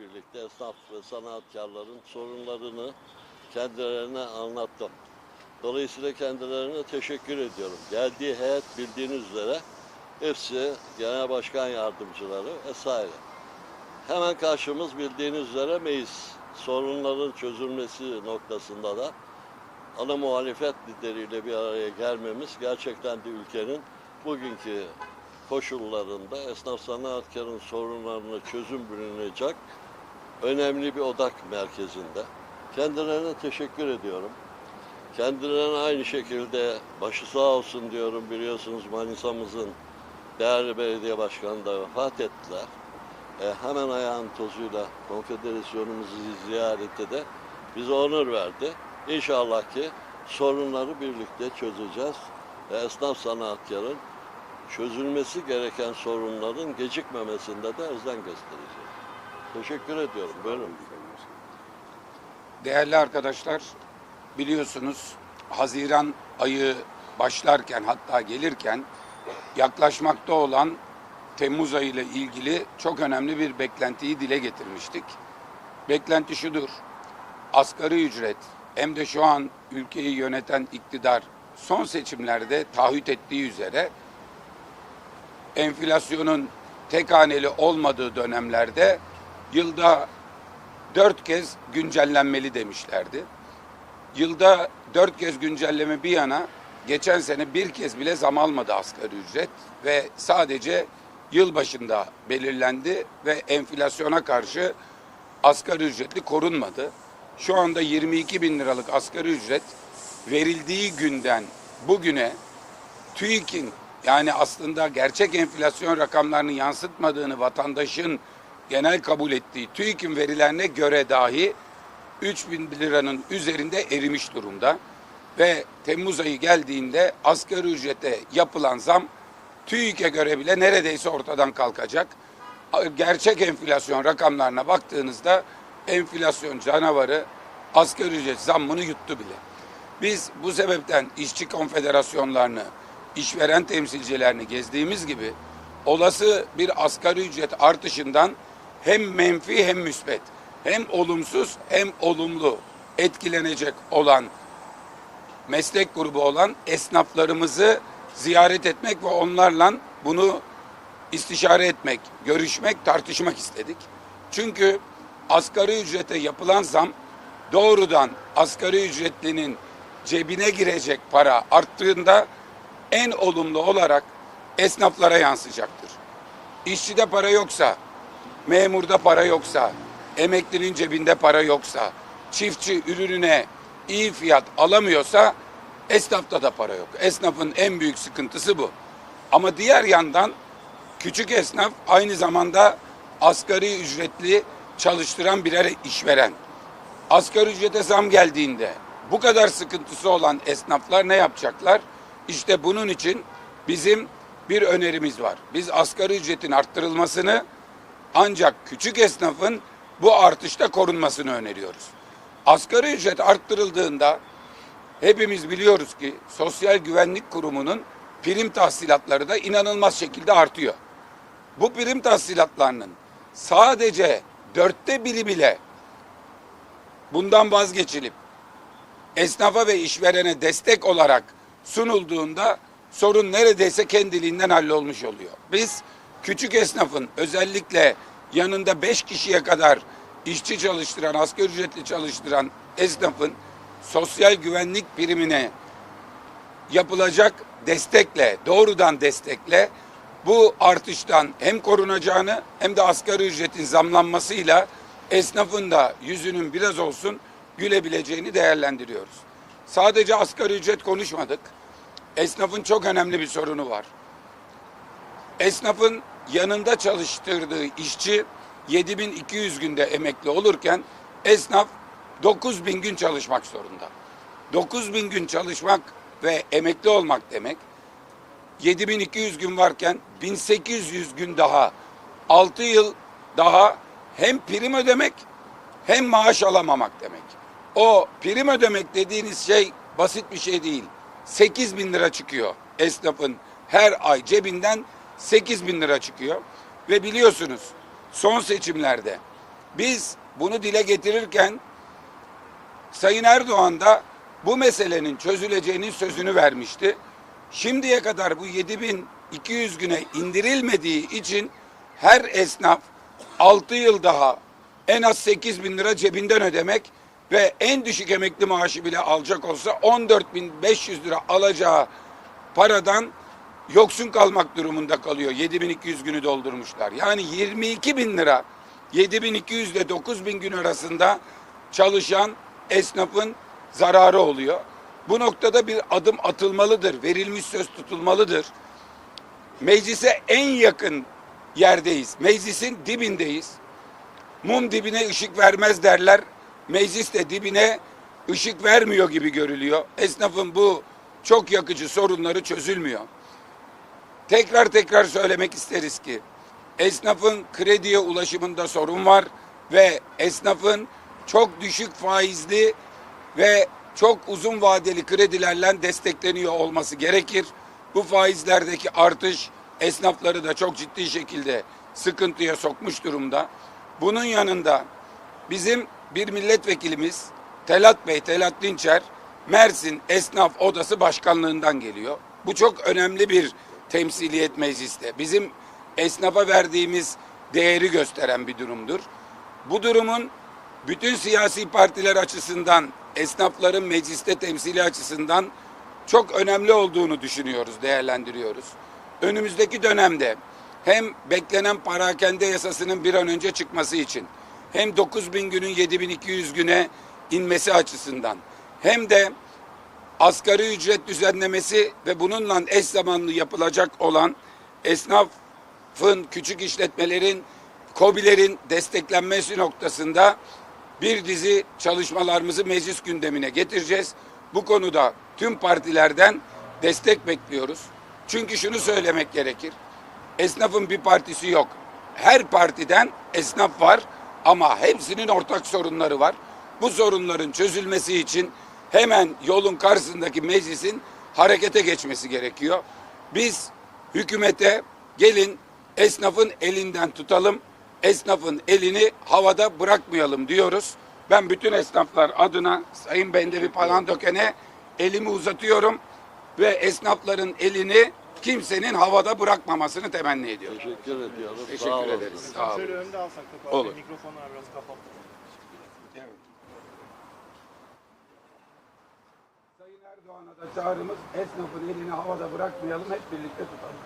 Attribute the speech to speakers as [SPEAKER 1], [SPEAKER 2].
[SPEAKER 1] birlikte esnaf ve sanatkarların sorunlarını kendilerine anlattım. Dolayısıyla kendilerine teşekkür ediyorum. Geldiği heyet bildiğiniz üzere hepsi genel başkan yardımcıları vesaire. Hemen karşımız bildiğiniz üzere meclis. Sorunların çözülmesi noktasında da ana muhalefet lideriyle bir araya gelmemiz gerçekten de ülkenin bugünkü koşullarında esnaf sanatkarın sorunlarına çözüm bulunacak önemli bir odak merkezinde. Kendilerine teşekkür ediyorum. Kendilerine aynı şekilde başı sağ olsun diyorum biliyorsunuz Manisa'mızın değerli belediye başkanı da vefat ettiler. E, hemen ayağın tozuyla konfederasyonumuzu ziyarette de bize onur verdi. İnşallah ki sorunları birlikte çözeceğiz. Ve esnaf sanatkarın çözülmesi gereken sorunların gecikmemesinde de özen göstereceğiz. Teşekkür ediyorum. Buyurun.
[SPEAKER 2] Değerli arkadaşlar, biliyorsunuz Haziran ayı başlarken hatta gelirken yaklaşmakta olan Temmuz ayı ile ilgili çok önemli bir beklentiyi dile getirmiştik. Beklenti şudur. Asgari ücret hem de şu an ülkeyi yöneten iktidar son seçimlerde taahhüt ettiği üzere enflasyonun tek haneli olmadığı dönemlerde yılda dört kez güncellenmeli demişlerdi. Yılda dört kez güncelleme bir yana geçen sene bir kez bile zam almadı asgari ücret ve sadece yıl başında belirlendi ve enflasyona karşı asgari ücretli korunmadı. Şu anda 22 bin liralık asgari ücret verildiği günden bugüne TÜİK'in yani aslında gerçek enflasyon rakamlarını yansıtmadığını vatandaşın genel kabul ettiği TÜİK'in verilerine göre dahi 3 bin liranın üzerinde erimiş durumda. Ve Temmuz ayı geldiğinde asgari ücrete yapılan zam TÜİK'e göre bile neredeyse ortadan kalkacak. Gerçek enflasyon rakamlarına baktığınızda enflasyon canavarı asgari ücret zammını yuttu bile. Biz bu sebepten işçi konfederasyonlarını, işveren temsilcilerini gezdiğimiz gibi olası bir asgari ücret artışından hem menfi hem müsbet, hem olumsuz hem olumlu etkilenecek olan meslek grubu olan esnaflarımızı ziyaret etmek ve onlarla bunu istişare etmek, görüşmek, tartışmak istedik. Çünkü asgari ücrete yapılan zam doğrudan asgari ücretlinin cebine girecek para arttığında en olumlu olarak esnaflara yansıyacaktır. İşçide para yoksa, memurda para yoksa, emeklinin cebinde para yoksa, çiftçi ürününe iyi fiyat alamıyorsa esnafta da para yok. Esnafın en büyük sıkıntısı bu. Ama diğer yandan küçük esnaf aynı zamanda asgari ücretli çalıştıran birer işveren. Asgari ücrete zam geldiğinde bu kadar sıkıntısı olan esnaflar ne yapacaklar? İşte bunun için bizim bir önerimiz var. Biz asgari ücretin arttırılmasını ancak küçük esnafın bu artışta korunmasını öneriyoruz. Asgari ücret arttırıldığında hepimiz biliyoruz ki Sosyal Güvenlik Kurumu'nun prim tahsilatları da inanılmaz şekilde artıyor. Bu prim tahsilatlarının sadece dörtte biri bile bundan vazgeçilip esnafa ve işverene destek olarak sunulduğunda sorun neredeyse kendiliğinden hallolmuş oluyor. Biz küçük esnafın özellikle yanında beş kişiye kadar işçi çalıştıran, asgari ücretli çalıştıran esnafın sosyal güvenlik primine yapılacak destekle, doğrudan destekle bu artıştan hem korunacağını hem de asgari ücretin zamlanmasıyla esnafın da yüzünün biraz olsun gülebileceğini değerlendiriyoruz. Sadece asgari ücret konuşmadık. Esnafın çok önemli bir sorunu var. Esnafın yanında çalıştırdığı işçi 7200 günde emekli olurken esnaf 9000 gün çalışmak zorunda. 9000 gün çalışmak ve emekli olmak demek 7200 gün varken 1800 gün daha 6 yıl daha hem prim ödemek hem maaş alamamak demek. O prim ödemek dediğiniz şey basit bir şey değil. 8 bin lira çıkıyor esnafın her ay cebinden 8 bin lira çıkıyor. Ve biliyorsunuz son seçimlerde Biz bunu dile getirirken Sayın Erdoğan da bu meselenin çözüleceğinin sözünü vermişti. Şimdiye kadar bu 7200 güne indirilmediği için her esnaf 6 yıl daha en az 8 bin lira cebinden ödemek ve en düşük emekli maaşı bile alacak olsa 14.500 lira alacağı paradan yoksun kalmak durumunda kalıyor. 7200 günü doldurmuşlar. Yani 22 bin lira 7200 ile 9000 gün arasında çalışan esnafın zararı oluyor. Bu noktada bir adım atılmalıdır. Verilmiş söz tutulmalıdır. Meclise en yakın yerdeyiz. Meclisin dibindeyiz. Mum dibine ışık vermez derler. Meclis de dibine ışık vermiyor gibi görülüyor. Esnafın bu çok yakıcı sorunları çözülmüyor. Tekrar tekrar söylemek isteriz ki esnafın krediye ulaşımında sorun var ve esnafın çok düşük faizli ve çok uzun vadeli kredilerle destekleniyor olması gerekir. Bu faizlerdeki artış esnafları da çok ciddi şekilde sıkıntıya sokmuş durumda. Bunun yanında bizim bir milletvekilimiz Telat Bey, Telat Dinçer, Mersin Esnaf Odası Başkanlığından geliyor. Bu çok önemli bir temsiliyet mecliste. Bizim esnafa verdiğimiz değeri gösteren bir durumdur. Bu durumun bütün siyasi partiler açısından, esnafların mecliste temsili açısından çok önemli olduğunu düşünüyoruz, değerlendiriyoruz. Önümüzdeki dönemde hem beklenen parakende yasasının bir an önce çıkması için hem 9000 günün 7200 güne inmesi açısından hem de asgari ücret düzenlemesi ve bununla eş zamanlı yapılacak olan esnafın, küçük işletmelerin, KOBİ'lerin desteklenmesi noktasında bir dizi çalışmalarımızı meclis gündemine getireceğiz. Bu konuda tüm partilerden destek bekliyoruz. Çünkü şunu söylemek gerekir. Esnafın bir partisi yok. Her partiden esnaf var ama hepsinin ortak sorunları var. Bu sorunların çözülmesi için hemen yolun karşısındaki meclisin harekete geçmesi gerekiyor. Biz hükümete gelin esnafın elinden tutalım, esnafın elini havada bırakmayalım diyoruz. Ben bütün esnaflar adına Sayın Bendevi Palandöken'e elimi uzatıyorum ve esnafların elini kimsenin havada bırakmamasını temenni ediyorum.
[SPEAKER 1] Teşekkür ediyorum. Sağ
[SPEAKER 2] Teşekkür
[SPEAKER 1] olun.
[SPEAKER 2] ederiz. Sağ olun.
[SPEAKER 3] Şöyle önde alsak da
[SPEAKER 2] Olur.
[SPEAKER 3] mikrofonlar biraz kapalı.
[SPEAKER 2] Sayın Erdoğan'a da çağrımız esnafın elini havada bırakmayalım hep birlikte tutalım.